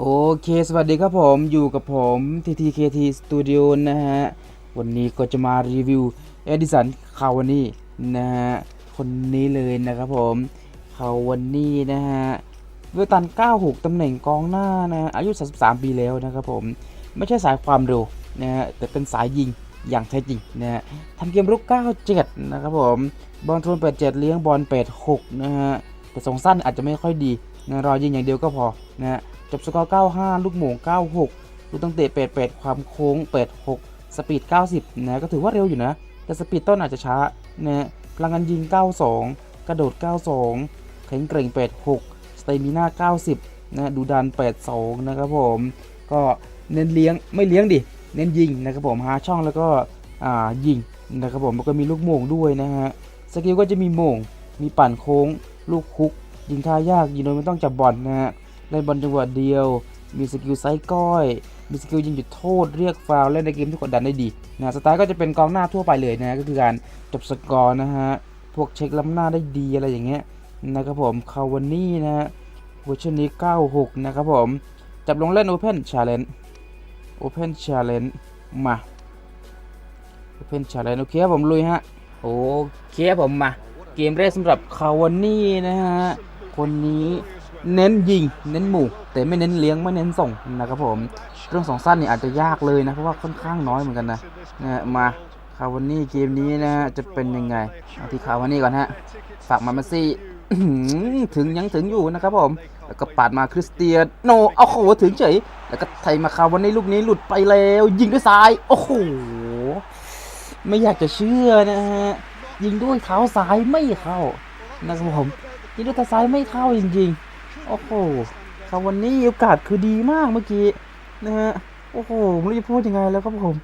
โอเค สวัสดีครับผมอยู่กับผม TTKT Studio นะฮะ วันนี้ก็จะมารีวิวเอดิสันคาวานี่นะฮะ คนนี้เลยนะครับผมคาวานี่นะฮะเวตัน 96 ตำแหน่งกองหน้านะฮะอายุ 33 ปีแล้วนะครับผม ไม่ใช่สายความเร็วนะฮะ แต่เป็นสายยิงอย่างแท้จริงนะฮะทำเกมรุก 97 นะครับผม บอลทวน 87 เลี้ยงบอล 86 นะฮะ แต่ทรงสั้นอาจจะไม่ค่อยดีนะรอยิงอย่างเดียวก็พอนะฮะ จบสกอร์ 95 ลูกโหม่ง96 ลูกตั้งเตะ 88 ความโค้ง 86 สปีด 90 นะ ก็ถือว่าเร็วอยู่นะ แต่สปีดต้นอาจจะช้า นะพลังงานยิง 92 กระโดด 92 แข็งเกร่ง 86 สเตมิน่า 90 นะ ดูดัน 82 นะครับผม ก็เน้นเลี้ยง ไม่เลี้ยงดิ เน้นยิงนะครับผม หาช่องแล้วก็อ่ายิงนะครับผมแล้วก็มีลูกโมงด้วยนะฮะ สกิลก็จะมีโมง มีปั่นโค้ง ลูกคุก ยิงท่ายาก ยิงโดยไม่ต้องจับบอลนะฮะ เล่นบอลจังหวะเดียว มีสกิลไซก้อย มีสกิลยิงจุดโทษเรียกฟาวเล่นในเกมที่กดดันได้ดีนะสไตล์ก็จะเป็นกองหน้าทั่วไปเลยนะก็คือการจบสกอร์นะฮะพวกเช็คล้ำหน้าได้ดีอะไรอย่างเงี้ยนะครับผมคาวานี่นะฮะเวอร์ชันนี้ 96 นะครับผม จับลงเล่น Open Challenge Open Challenge มา Open Challenge โอเคผมลุยฮะ โอเคผมมา เกมแรกสำหรับคาวานี่นะฮะ คนนี้ เน้นยิง เน้นหมู่แต่ไม่เน้นเลี้ยงไม่เน้นส่งนะครับผม เรื่องสองสั้นนี่อาจจะยากเลยนะ เพราะว่าค่อนข้างน้อยเหมือนกันนะนะมาคาวานี่เกมนี้นะฮะจะเป็นยังไงเอาที่คาวานี่ก่อนฮะฝากมาเมซี่ถึงยังถึงอยู่นะครับผม แล้วก็ปาดมาคริสเตียโนเอาโหถึงเฉย แล้วก็ไทยมาคาวานี่ลูกนี้หลุดไปแล้ว ยิงด้วยซ้าย โอ้โห ไม่อยากจะเชื่อนะฮะยิงด้วยเท้าซ้ายไม่เข้านะครับผมยิงด้วยเท้าซ้ายไม่เข้าจริงๆ โอ้โหคาวันนี้โอกาสคือดีมากเมื่อกี้นะฮะ โอ้โหไม่รู้จะพูดยังไงแล้วครับผม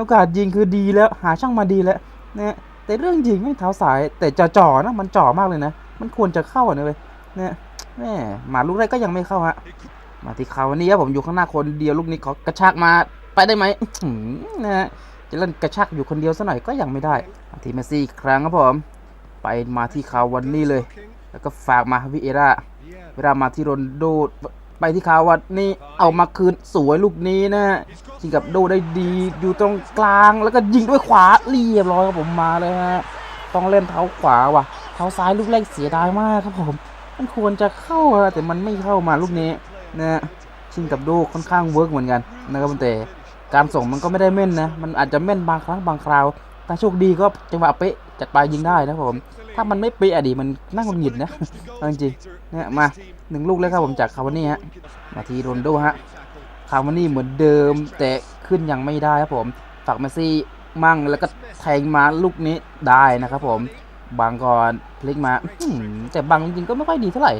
โอกาสยิงคือดีแล้วหาช่างมาดีแล้วนะฮะแต่เรื่องยิงไม่เท้าสาย แต่จะจ่อๆนะมันจ่อมากเลยนะ มันควรจะเข้าอะนะเว้ยนี่ยแม่หมาลูกแรกก็ยังไม่เข้าฮะ มาที่เขาวันนี้ครับผมอยู่ข้างหน้าคนเดียวลูกนี้เขากระชากมาไปได้ไหมนะฮะจะเล่นกระชักอยู่คนเดียวซะหน่อยก็ยังไม่ได้มาที่เมสซี่ครั้งครับผม ไปมาที่คาวันนี่เลย แล้วก็ฝากมาวิเอร่า เวลามาที่โรนโดไปที่คาวันนี่เอามาคืนสวยลูกนี้นะฮะยิงกับโดได้ดีอยู่ตรงกลางแล้วก็ยิงด้วยขวาเรียบร้อยครับผมมาเลยฮะต้องเล่นเท้าขวาว่ะเท้าซ้ายลูกแรกเสียดายมากครับผม มันควรจะเข้าแต่มันไม่เข้ามาลูกนี้นะฮะชิงกับโดค่อนข้างเวิร์กเหมือนกันนะครับแต่การส่งมันก็ไม่ได้แม่นนะ มันอาจจะแม่นบางครั้งบางคราวถ้าโชคดีก็จังหวะเป๊ะ จัดไปยิงได้นะผม ถ้ามันไม่เป๊ะอดีมันน่าหงุดหงิดนะจริงเนี่ยมาหนึ่งลูกเลยครับผมจากคาวานี่ฮะมาทีโรนโดฮะคาวานี่เหมือนเดิมแต่ขึ้นยังไม่ได้ครับผมฝากเมซี่มั่งแล้วก็แทงมาลูกนี้ได้นะครับผมบางก่อนพลิกมาแต่บางจริงๆก็ไม่ค่อยดีเท่าไหร่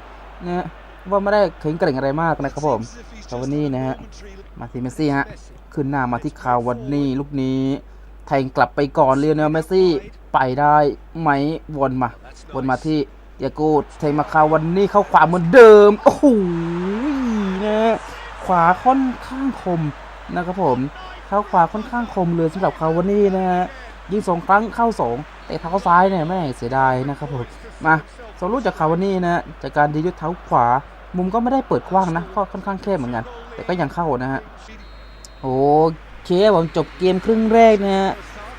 นะฮะว่าไม่ได้แข็งแกร่งอะไรมากนะครับผมคาวานี่นะฮะมาทีเมซี่ฮะขึ้นหน้ามาที่คาวันนี่ลูกนี้ แทงกลับไปก่อนเรียนเนลเมสซี่ไปได้ไหมวนมา วนมาที่ยากูแทงมาคาวันนี่เข้าขวาเหมือนเดิม โอ้โหนะฮะขวาค่อนข้างคมนะครับผมเข้าขวาค่อนข้างคมเลยสำหรับคาวันนี่นะฮะยิงสองครั้งเข้าสองแต่เท้าซ้ายเนี่ยแม่เสียดายนะครับผมมาสองลูกจากคาวันนี่นะฮะจากการดีด้วยเท้าขวามุมก็ไม่ได้เปิดกว้างนะก็ค่อนข้างแคบเหมือนกัน แต่ก็ยังเข้านะฮะโอ เคผมจบเกมครึ่งแรกนะฮะ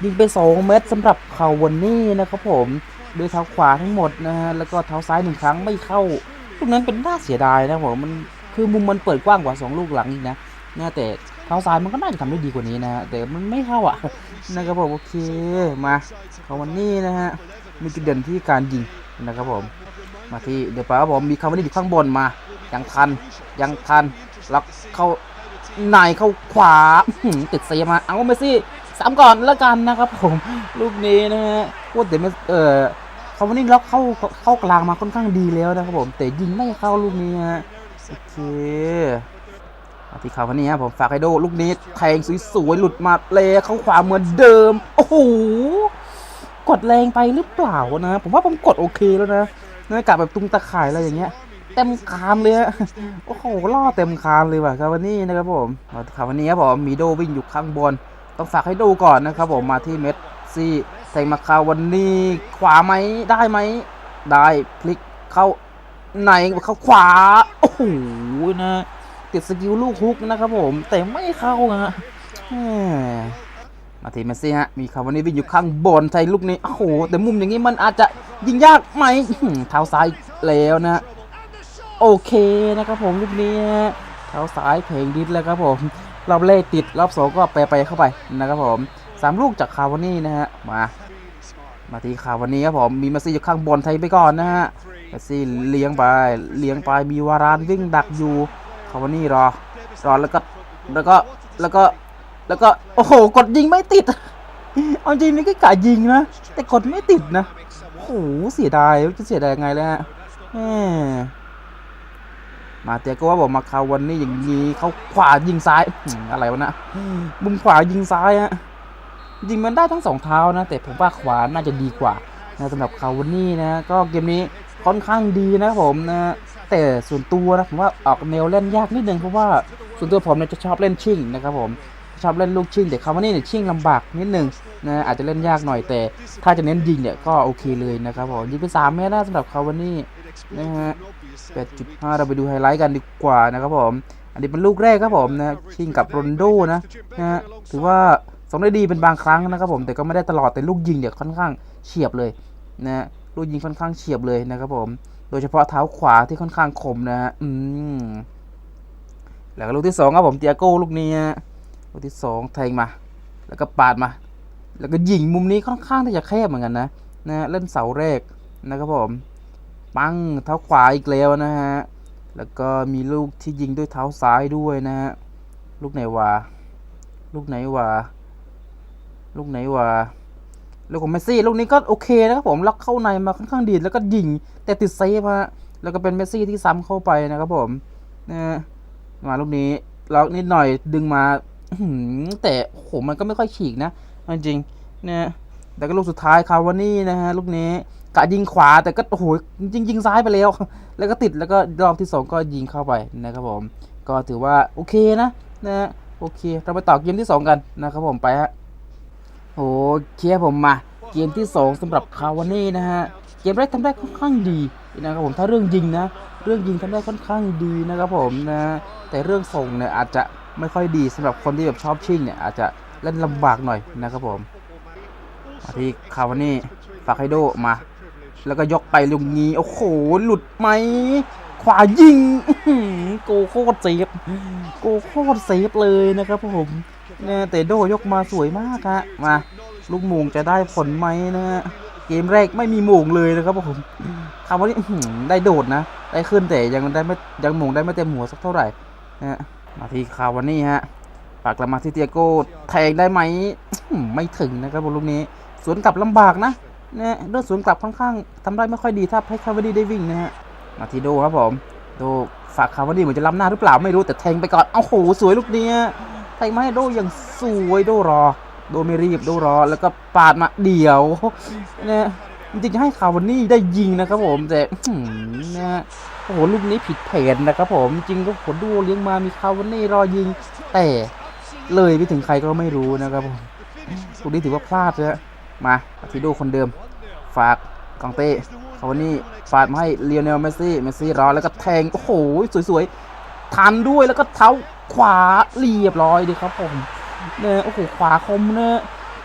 ยิงไป 2 เม็ดสำหรับคาวันนี่นะครับผมด้วยเท้าขวาทั้งหมดนะฮะแล้วก็เท้าซ้ายหนึ่งครั้งไม่เข้าลูกนั้นเป็นน่าเสียดายนะผมมันคือมุมมันเปิดกว้างกว่า 2 ลูกหลังอีกนะนะแต่เท้าซ้ายมันก็น่าจะทำได้ดีกว่านี้นะฮะแต่มันไม่เข้าอะนะครับผมโอเคมาคาวันนี่นะฮะมีจุดเด่นที่การยิงนะครับผม มาที่เดี๋ยวไปครับผมมีคาวันนี่อยู่ข้างบนมายังทันยังทันแล้วเข้า นายเข้าขวาติดเสียมา เอาเมสซี่สามก่อนแล้วกันนะครับผม ลูกนี้นะฮะพูดแต่เมสเออคาวันนี้ล็อกเข้าเข้ากลางมาค่อนข้างดีแล้วนะครับผม แต่ยิงไม่เข้าลูกนี้ฮะโอเคมาที่คาวันนี้ครับผมฝากให้โดลูกนี้แทงสวยๆหลุดมาเลยเข้าขวาเหมือนเดิม โอ้โหกดแรงไปหรือเปล่านะ ผมว่าผมกดโอเคแล้วนะนื้อกะแบบตุ้งตะข่ายอะไรอย่างเงี้ย เต็มคานเลยฮะโอ้โหล่อเต็มคานเลยว่ะคาวานี่นะครับผมมาคาวานี่ครับผมมีโดวิ่งอยู่ข้างบน ต้องฝากให้ดูก่อนนะครับผมมาที่เมสซี่แทงมาคาวานี่ขวาไหมได้ไหมได้พลิกเข้าในเข้าขวาโอ้โหนะติดสกิลลูกฮุกนะครับผมแต่ไม่เข้าฮะแหมาทีเมสซี่ฮะมีคาร์วานี่วิ่งอยู่ข้างบนใส่ลูกนี้โอ้โหแต่มุมอย่างนี้มันอาจจะยิงยากไหมเท้าซ้ายแล้วนะ โอเคนะครับผมลูกนี้เท้าซ้ายเพลงดิสแล้วครับผมรอบแรกติดรอบสองก็ไปไปเข้าไปนะครับผมสามลูกจากคาร์วานี่นะฮะมามาที่คาร์วานี่ครับผมมีมสซี่อยู่ข้างบนไทยไปก่อนนะฮะมสซี่เลี้ยงไปเลี้ยงไปมีวารานวิ่งดักอยู่คาร์วานี่รอรอแล้วก็แล้วก็แล้วก็แล้วก็โอ้โหกดยิงไม่ติดเอาจริงนี่ก็กะยิงนะแต่กดไม่ติดนะโอ้โหเสียดายจะเสียดายยังไงเลยฮะแห มมาเตียก็ว่าบอกมาคาวันนี่อย่างนี้เขาขวายิงซ้ายอื้อหืออะไรวะนะมุมขวายิงซ้ายฮะจริงมันได้ทั้งสองเท้านะ แต่ผมว่าขวาน่าจะดีกว่านะสำหรับคาวันนี่นะ ก็เกมนี้ค่อนข้างดีนะผมนะแต่ส่วนตัวนะผมว่าออกแนวเล่นยากนิดนึงเพราะว่าส่วนตัวผมเนี่ยจะชอบเล่นชิ่งนะครับผมชอบเล่นลูกชิ่งแต่คาวันนี่เนี่ยชิ่งลำบากนิดนึงนะอาจจะเล่นยากหน่อยแต่ ถ้าจะเน้นยิงเนี่ยก็โอเคเลยนะครับผมยิงไปสามเมตรนะสำหรับคาวันนี่นะฮะ 8.5 เราไปดูไฮไลท์กันดีกว่านะครับผม อันนี้เป็นลูกแรกครับผมนะชิงกับโรนโดนะนะฮะถือว่าสองได้ดีเป็นบางครั้งนะครับผมแต่ก็ไม่ได้ตลอดแต่ลูกยิงเนี่ยค่อนข้างเฉียบเลยนะลูกยิงค่อนข้างเฉียบเลยนะครับผม โดยเฉพาะเท้าขวาที่ค่อนข้างคมนะฮะอืมแล้วก็ลูกที่สองครับผมเตียโก้ลูกนี้ฮะลูกที่สองแทงมา แล้วก็ปาดมา แล้วก็ยิงมุมนี้ค่อนข้างที่จะแคบเหมือนกันนะนะเล่นเสาแรกนะครับผม ปังเท้าขวาอีกแล้วนะฮะ แล้วก็มีลูกที่ยิงด้วยเท้าซ้ายด้วยนะฮะ ลูกไหนวะ ลูกไหนวะ ลูกไหนวะ ลูกของเมสซี่ ลูกนี้ก็โอเคนะครับผมล็อกเข้าในมาค่อนข้างดีแล้วก็ยิงแต่ติดเซฟฮะ แล้วก็เป็นเมสซี่ที่ซ้ำเข้าไปนะครับผมนะมาลูกนี้ล็อกนิดหน่อยดึงมาแต่โอ้โหมันก็ไม่ค่อยฉีกนะจริงๆนะแต่ก็ลูกสุดท้ายคาวานี่นะฮะลูกนี้ กะยิงขวาแต่ก็โอ้โหจริงยิงซ้ายไปแล้ว แล้วก็ติดแล้วก็รอบที่สองก็ยิงเข้าไปนะครับผม ก็ถือว่าโอเคนะนะโอเค เราไปต่อเกมที่สองกันนะครับผมไปฮะโอเคผมมาเกมที่สองสำหรับคาวานี่นะฮะเกมแรกทำได้ค่อนข้างดีนะครับผมถ้าเรื่องยิงนะ เรื่องยิงทำได้ค่อนข้างดีนะครับผมนะแต่เรื่องส่งเนี่ยอาจจะไม่ค่อยดีสำหรับคนที่แบบชอบชิ่งเนี่ยอาจจะเล่นลำบากหน่อยนะครับผมมาที่คาวานี่ฝากไฮโดมา แล้วก็ยกไปลุงนี้ โอ้โห หลุดไหม ขวายิงโกโคตรเซฟโกโคตรเซฟเลยนะครับผมเนี่ยแต่โดยกมาสวยมากฮะมาลูกมงจะได้ผลไหมนะฮะเกมแรกไม่มีมงเลยนะครับผมคำว่านี้ได้โดดนะ ได้ขึ้นแต่ยังได้ไม่ยังมงได้ไม่เต็มหัวสักเท่าไหร่นะมาที่คาวานี่ฮะปากกลับมาที่เตียโก้แทงได้ไหมไม่ถึงนะครับผมลูกนี้ สวนกลับลำบากนะ เนี่ยเรื่องสวนกลับค่อนข้างทำได้ไม่ค่อยดีถ้าให้คาวานีได้วิ่งนะฮะมาทีโดครับผมโดฝากคาวานีเหมือนจะล้ำหน้าหรือเปล่าไม่รู้แต่แทงไปก่อนเอาโหสวยลูกเนี้ยแทงมาให้โดอย่างสวยโดรอ โดไม่รีบโดรอ แล้วก็ปาดมาเดี่ยวเนี่ยจริงๆจะให้คาวานี่ได้ยิงนะครับผมแต่นะฮะโอ้โหลูกนี้ผิดแผนนะครับผมจริงก็ผลดูเลี้ยงมามีคาวานี่รอยิง แต่เลยไปถึงใครก็ไม่รู้นะครับผมลูกนี้ถือว่าพลาดเลยฮะ มาอาทิโดคนเดิม ฝากกองเต้คาวานี่ฝากมาให้เลียเนลเมสซี่ เมสซี่รอแล้วก็แทง โอ้โห สวยๆ ทันด้วยแล้วก็เท้าขวาเรียบร้อยดีครับผมเนี่ยโอ้โห ขวาคมเนี่ย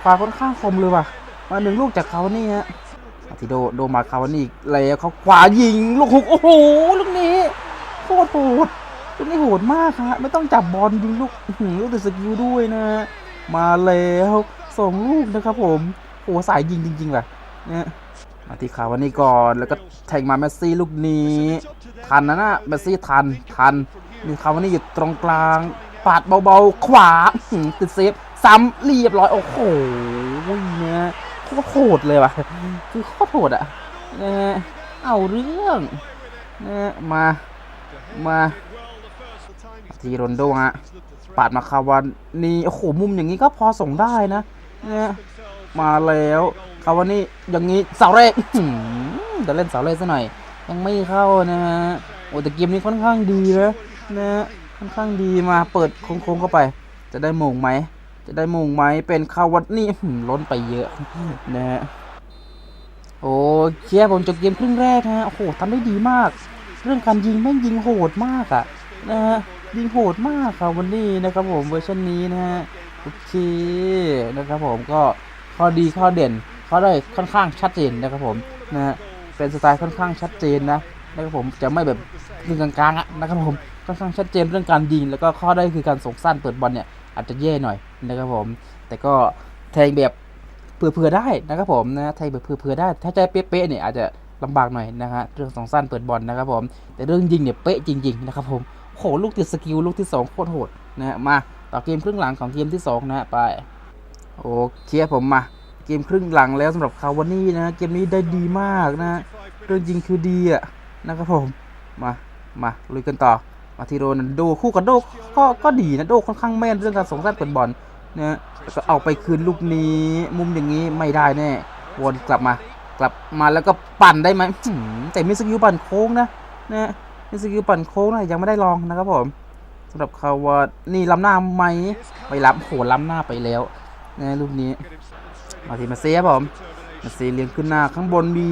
ขวาค่อนข้างคมเลยว่ะ มาหนึ่งลูกจากคาวานี่ฮะทิโดโดมาคาวานี่แล้วเขาขวายิง ลูกหุก โอ้โห ลูกนี้โคตรโหดลูกนี้โหดมากฮะ ไม่ต้องจับบอลยิงลูกลูกติดสกิลด้วยนะ มาแล้วสองลูกนะครับผม โอ้สายยิงจริงๆว่ะเนี่ยมาที่ขาววันนี้ก่อนแล้วก็แทงมาเมสซี่ลูกนี้ทันนะนะเมสซี่ทันทันนี่ขาววันนี้อยู่ตรงกลางปาดเบาๆ ขวาติดเซฟซ้ำเรียบร้อยโอ้โหเนี่ยโคตรโหดเลยว่ะคือโคตรโหดอะเนี่ยเอาเรื่องเนี่ยมามาทีโรนโดฮะปาดมาคาวันนี่โอ้โหมุมอย่างนี้ก็พอส่งได้นะเนี่ย มาแล้วคาวันนี่อย่างนี้เสาแรกจะเล่นเสาแรกซะหน่อย ยังไม่เข้านะฮะโอ้แต่เกมนี้ค่อนข้างดีนะนะค่อนข้างดีมาเปิดโค้งๆเข้าไป จะได้โมงไหมจะได้โมงไหมเป็นคาวันนี่ล้นไปเยอะนะฮะโอ้เคผมจบเกมครึ่งแรกฮะโอ้โหทำได้ดีมาก เรื่องการยิงแม่งยิงโหดมากอะ่ะนะฮะยิงโหดมากครับวันนี้นะครับผมเวอร์ชันนี้นะฮะโอเคนะครับผมก็ ข้อดีข้อเด่นเขาได้ค่อนข้างชัดเจนนะครับผมนะฮะเป็นสไตล์ค่อนข้างชัดเจนนะนะครับผมจะไม่แบบกึ่งกลางๆอะนะครับผมค่อนข้างชัดเจนเรื่องการยิง แล้วก็ข้อได้คือการส่งสั้นเปิดบอลเนี่ยอาจจะแย่หน่อยนะครับผม แต่ก็แทงแบบเผื่อๆได้นะครับผมนะแทงแบบเผื่อๆได้ ถ้าใจเป๊ะๆเนี่ยอาจจะลำบากหน่อยนะฮะเรื่องสองสั้นเปิดบอลนะครับผม แต่เรื่องยิงเนี่ยเป๊ะจริงๆนะครับผมโหลูกติดสกิลลูกที่สองโคตรโหดนะฮะมาต่อเกมครึ่งหลังของเกมที่สองนะฮะไป โอเคผมมา เกมครึ่งหลังแล้วสำหรับคาวานี่นะ เกมนี้ได้ดีมากนะเรื่องยิงคือดีอะนะครับผม มา มาลุยกันต่อ มาที่โรนัลโดคู่กับโดก็ก็ดีนะโดค่อนข้างแม่นเรื่องการส่งสั้นเปิดบอลนะก็เอาไปคืนลูกนี้ มุมอย่างนี้ไม่ได้แน่วนกลับมา กลับมาแล้วก็ปั่นได้ไหมแต่มีสกิลปั่นโค้งนะนะนี่สกิลปั่นโค้งนะยังไม่ได้ลองนะครับผมสำหรับคาวานี่ล้ำหน้าไหมไม่ล้ำโหล้ำหน้าไปแล้ว นะลูกนี้มาทีมาเซียครับผมมาเซียเลี้ยงขึ้นหน้าข้างบนมี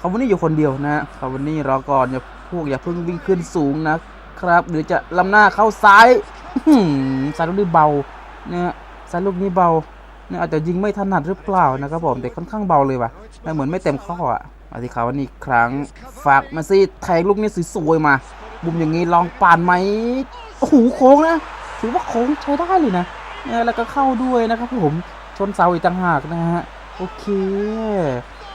คาวานี่อยู่คนเดียวนะคาวานี่รอก่อนอย่าพวกอย่าเพิ่งวิ่งขึ้นสูงนะครับหรือจะล้ำหน้าเข้าซ้ายซ้ายลูกนี้เบานะซ้ายลูกนี้เบาเนี่ยอาจจะยิงไม่ถนัดหรือเปล่านะครับผมแต่ค่อนข้างเบาเลยว่ะนะเหมือนไม่เต็มข้ออะมาที่คาวานี่ครั้งฝากมาสิแทงลูกนี้สวยๆมา บุมอย่างนี้ลองปานไหมโอ้โหโค้งนะถือว่าโค้งใช้ได้เลยนะ แล้วก็เข้าด้วยนะครับผมชนเสาอีกต่างหากนะฮะโอเค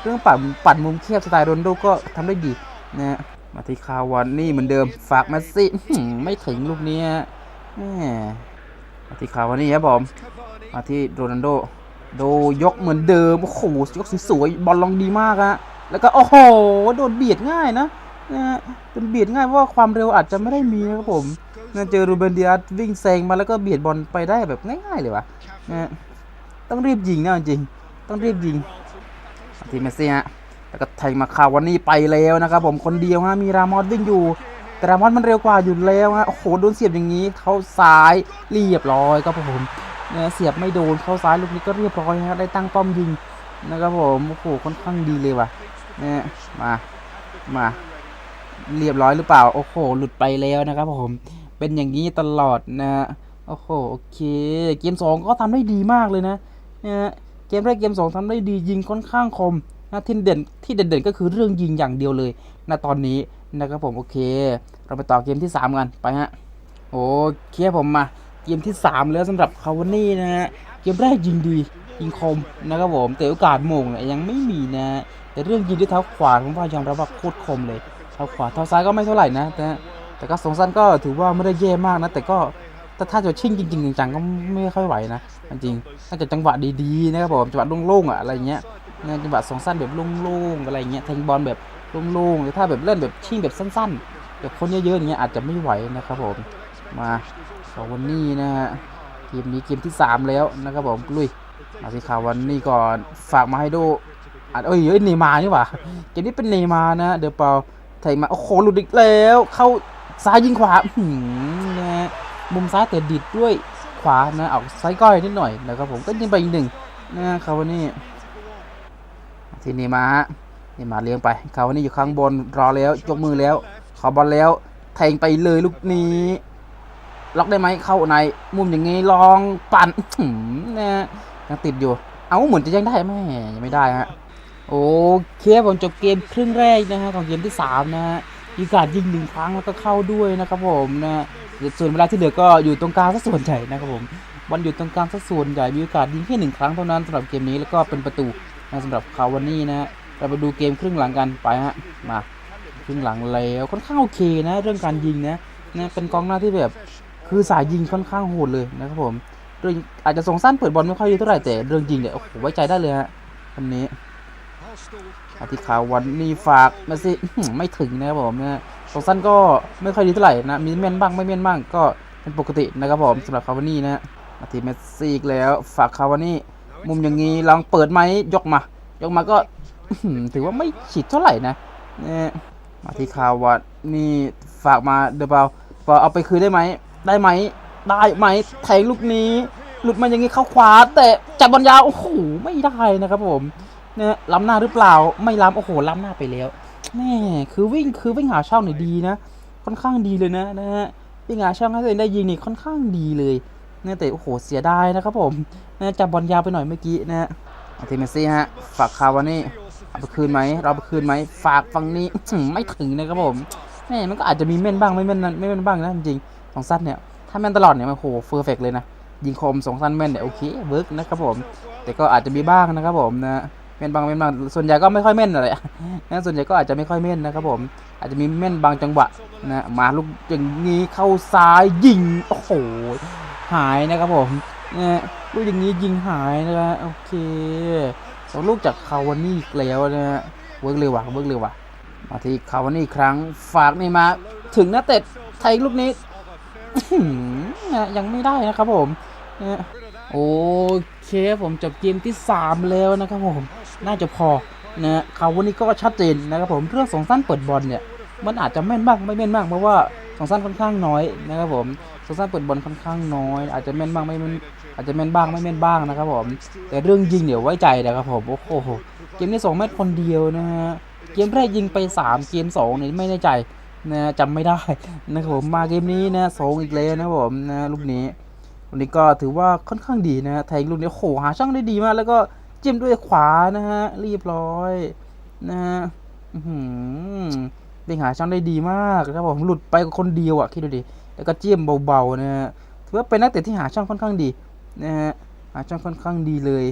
เรื่องปั่นปั่นมุมเคียบสไตล์โรนโดก็ทำได้ดีนะฮะมาที่คาวันนี่เหมือนเดิมฝากมาสิไม่ถึงลูกนี้แหมมาที่คาวันนี่ครับผมมาที่โรนัลโดโดยกเหมือนเดิมโอ้โหยกสวยๆบอลลองดีมากฮะแล้วก็โอ้โหโดนเบียดง่ายนะนะฮะโดนเบียดง่ายเพราะว่าความเร็วอาจจะไม่ได้มีนะครับผม นะเจอรูเบนเดียสวิ่งแซงมาแล้วก็เบียดบอลไปได้แบบง่ายๆเลยวะนะฮะต้องรีบยิงนะจริงๆต้องรีบยิงมาทีเมสซี่ฮะแล้วก็แทงมาคาวันนี้ไปแล้วนะครับผมคนเดียวฮะมีรามอสวิ่งอยู่ แต่รามอสมันเร็วกว่าอยู่แล้วฮะโอ้โหโดนเสียบอย่างนี้ เข้าซ้ายเรียบร้อยครับผมเนี่ยเสียบไม่โดนเข้าซ้ายลูกนี้ก็เรียบร้อยฮะได้ตั้งป้อมยิงนะครับผมโอ้โหค่อนข้างดีเลยว่ะเนี่ยมามาเรียบร้อยหรือเปล่า โอ้โห หลุดไปแล้วนะครับผม เป็นอย่างนี้ตลอดนะฮะโอ้โหโอเค เกมสองก็ทำได้ดีมากเลยนะเนี่ยเกมแรกเกมสองทำได้ดียิงค่อนข้างคมนะที่เด่นที่เด่นๆก็คือเรื่องยิงอย่างเดียวเลยนะตอนนี้นะครับผมโอเค เราไปต่อเกมที่ 3 กันไปฮะโอเคผมมาเกมที่ 3 แล้วสำหรับคาวานี่นะฮะเกมแรกยิงดียิงคมนะครับผมแต่โอกาสโมงเนี่ยยังไม่มีนะฮะแต่เรื่องยิงด้วยเท้าขวาผมว่ายอมรับว่าโคตรคมเลยเท้าขวาเท้าซ้ายก็ไม่เท่าไหร่นะแต่ แต่ก็สองสั้นก็ถือว่าไม่ได้แย่มากนะ แต่ก็ถ้าถ้าจะชิ่งจริงๆจังๆก็ไม่ค่อยไหวนะจริงๆถ้าจะจังหวะดีๆนะครับผมจังหวะโล่งๆอะอะไรเงี้ยในจังหวะสองสั้นแบบโล่งๆอะไรเงี้ยแทงบอลแบบโล่งๆหรือถ้าแบบเล่นแบบชิ่งแบบสั้นๆแบบคนเยอะๆอย่างเงี้ยอาจจะไม่ไหวนะครับผมมาคาวันนี่นะฮะเกมนี้เกมที่ 3 แล้วนะครับผมลุยมาสิคาวันนี่ก่อนฝากมาให้ดูอะเอ้ยเอ้ยเนมานี่หว่าเกมนี้เป็นเนมานะเดี๋ยวเปล่าไทยมาโอ้โหหลุดอีกแล้ว เข้า ซ้ายยิงขวาหือนะมุมซ้ายแต่ดิดด้วยขวานะเอาซ้ายก้อยนิดหน่อยนะครับผมก็ยิงไปอีกหนึ่งนะคาวันนี่ทีนี้มาฮะนี่มาเลี้ยงไปเขานี่อยู่ข้างบนรอแล้วยกมือแล้ว ขอบอลแล้วแทงไปเลยลูกนี้ล็อกได้ไหมเข้าในมุมอย่างงี้ลองปั่นหือนะยังติดอยู่ เอาเหมือนจะยังได้ไหมยังไม่ได้ฮะโอเคผมจบเกมครึ่งแรกนะฮะของเกมที่สามนะฮะ อกาสยิงหนึ่งครั้งแล้วก็เข้าด้วยนะครับผมนะส่วนเวลาที่เหลือก็อยู่ตรงกลางซะส่วนใหญ่นะครับผมวันอยู่ตรงกลางซะส่วนใหญ่มีโอกาสยิงแค่หนึ่งครั้งเท่านั้นสำหรับเกมนี้แล้วก็เป็นประตูนะสำหรับคาวานี่นะ เราไปดูเกมครึ่งหลังกันไปฮะมาครึ่งหลังแล้วค่อนข้างโอเคนะ เรื่องการยิงนะนะเป็นกองหน้าที่แบบคือสายยิงค่อนข้างโหดเลยนะครับผมเรื่องอาจจะส่งสั้นเปิดบอลไม่ค่อยดีเท่าไหร่แต่เรื่องยิงเนี่ยโอ้โหไว้ใจได้เลยฮะวันนี้ อาทิตย์คาวันนี่ฝากมาสิไม่ถึงนะครับผมนะส่งสั้นก็ไม่ค่อยดีเท่าไหร่นะมีแม่นบ้างไม่แม่นบ้างก็เป็นปกตินะครับผมสำหรับคาวานี่นะอาทิตย์เมสซี่อีกแล้ว ฝากคาวานี่มุมอย่างนี้ลองเปิดไหมยกมายกมาก็ถือว่าไม่ฉีดเท่าไหร่นะเนี่ยมาที่คาวัดนี่ฝากมาเดบาบอเอาไปคืนได้ไหม ได้ไหม ได้ไหมแทงลูกนี้ หลุดมาอย่างนี้เข้าขวา แต่จับบอลยาวโอ้โหไม่ได้นะครับผม นี่ยล้ำหน้าหรือเปล่าไม่ล้ำโอ้โหล้ำหน้าไปแล้วแม่คือวิ่งคือวิ่งหาช่องหน่อยดีนะ ค่อนข้างดีเลยนะนะฮะวิ่งหาช่องให้ตัวเองได้ยิงนี่ค่อนข้างดีเลยนะแต่โอ้โหเสียดายนะครับผมนะจับบอลยาวไปหน่อยเมื่อกี้นะฮะเอาทีเมซี่ฮะฝากคาวานี่เอาไปคืนไหมเราไปคืนไหมฝากฝั่งนี้ไม่ถึงนะครับผมแม่มันก็อาจจะมีเม่นบ้างไม่เม่นนั้นไม่เม่นบ้างนะจริงสองสั้นเนี่ยถ้าแม่นตลอดเนี่ยมันโหเฟอร์เฟกเลยนะยิงคมสองสั้นแม่นเนี่ยโอเคเวิร์กนะครับผม แต่ก็อาจจะมีบ้างนะครับผมนะ เม่นบางเม่นบางส่วนใหญ่ก็ไม่ค่อยเม่นอะไรนะส่วนใหญ่ก็อาจจะไม่ค่อยเม่นนะครับผม อาจจะมีเม่นบางจังหวะนะมาลูกอย่างนี้เข้าซ้ายยิงโอ้โหหายนะครับผมนะลูกอย่างนี้ยิงหายนะโอเคสองลูกจากคาวานี่อีกแล้วนะฮะเวิร์กเร็วว่ะเวิร์กเร็วว่ะมาที่คาวานี่อีกครั้งฝากนี่มาถึงนะเตะไทยลูกนี้นะยังไม่ได้นะครับผมนะ โอเคผมจบเกมที่ 3 แล้วนะครับผม น่าจะพอนะเขาวันนี้ก็ชัดเจนนะครับผมเรื่องสองสั้นเปิดบอลเนี่ยมันอาจจะแม่นบ้างไม่แม่นบ้างเพราะว่าสองสั้นค่อนข้างน้อยนะครับผมสองสั้นเปิดบอลค่อนข้างน้อย อาจจะแม่นบ้างไม่แม่นอาจจะแม่นบ้างไม่แม่นบ้างนะครับผมแต่เรื่องยิงเดี๋ยวไว้ใจนะครับผมโอ้โหเกมนี้สองเม็ดคนเดียวนะฮะเกมแรกยิงไป 3 เกม2เนี่ยไม่แน่ใจนะจำไม่ได้นะครับผมมาเกมนี้นะสองอีกแล้วนะครับผมนะลูกนี้ วันนี้ก็ถือว่าค่อนข้างดีนะฮะแทงลูกนี้โหหาช่องได้ดีมาก แล้วก็จิ้มด้วยขวานะฮะเรียบร้อยนะฮะอื้อหือเป็นหาช่องได้ดีมากครับผมหลุดไปคนเดียวอะคิดดูดิแล้วก็จิ้มเบาๆนะฮะถือว่าเป็นนักเตะที่หาช่องค่อนข้างดีนะฮะหาช่องค่อนข้างดีเลย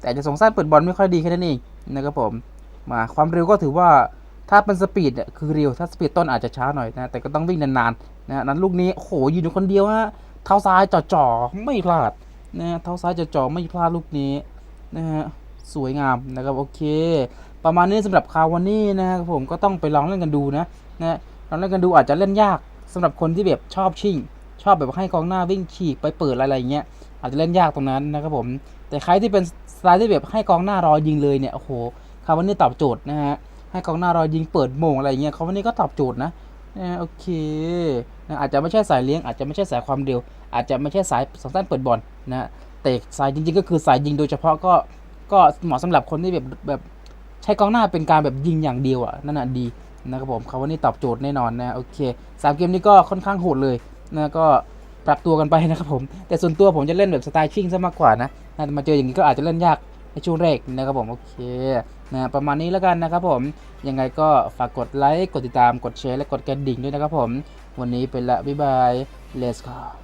แต่จะสงสั้นเปิดบอลไม่ค่อยดีแค่นั้นเองนะครับผมมาความเร็วก็ถือว่าถ้าเป็นสปีดเนี่ยคือเร็วถ้าสปีดต้นอาจจะช้าหน่อยนะแต่ก็ต้องวิ่งนานๆนะฮะนั้นลูกนี้โอ้โหยืนอยู่คนเดียวฮะ เท้าซ้ายจ่อๆไม่พลาดนะเท้าซ้ายจ่อๆไม่พลาดลูกนี้นะฮะสวยงามนะครับโอเค ประมาณนี้สำหรับคาวานี่นะครับผมก็ต้องไปลองเล่นกันดูนะนะลองเล่นกันดูอาจจะเล่นยากสำหรับคนที่แบบชอบชิ่ง ชอบแบบให้กองหน้าวิ่งฉีกไปเปิดอะไรอย่างเงี้ยอาจจะเล่นยากตรงนั้นนะครับผม แต่ใครที่เป็นสไตล์ที่แบบให้กองหน้ารอยิงเลยเนี่ยโอ้โหคาวานี่ตอบโจทย์นะฮะให้กองหน้ารอยิงเปิดโมงอะไรอย่างเงี้ยคาวานี่ก็ตอบโจทย์นะนะโอเคนะอาจจะไม่ใช่สายเลี้ยงอาจจะไม่ใช่สายความเร็ว อาจจะไม่ใช่สายสองสั้นเปิดบอลนะฮะแต่สายจริงๆ ก็คือสายยิงโดยเฉพาะก็ก็เหมาะสำหรับคนที่แบบแบบใช้กองหน้าเป็นการแบบยิงอย่างเดียวอะนั่นน่ะดีนะครับผมเขาว่านี่ตอบโจทย์แน่นอนนะโอเคสามเกมนี้ก็ค่อนข้างโหดเลยนะก็ปรับตัวกันไปนะครับผม แต่ส่วนตัวผมจะเล่นแบบสไตล์ชิ่งซะมากกว่านะนะมาเจออย่างนี้ก็อาจจะเล่นยากในช่วงแรกนะครับผมโอเคนะประมาณนี้แล้วกันนะครับผมยังไงก็ฝากกดไลค์กดติดตามกดแชร์และกดกระดิ่งด้วยนะครับผม วันนี้เป็นละบ๊ายบาย let's go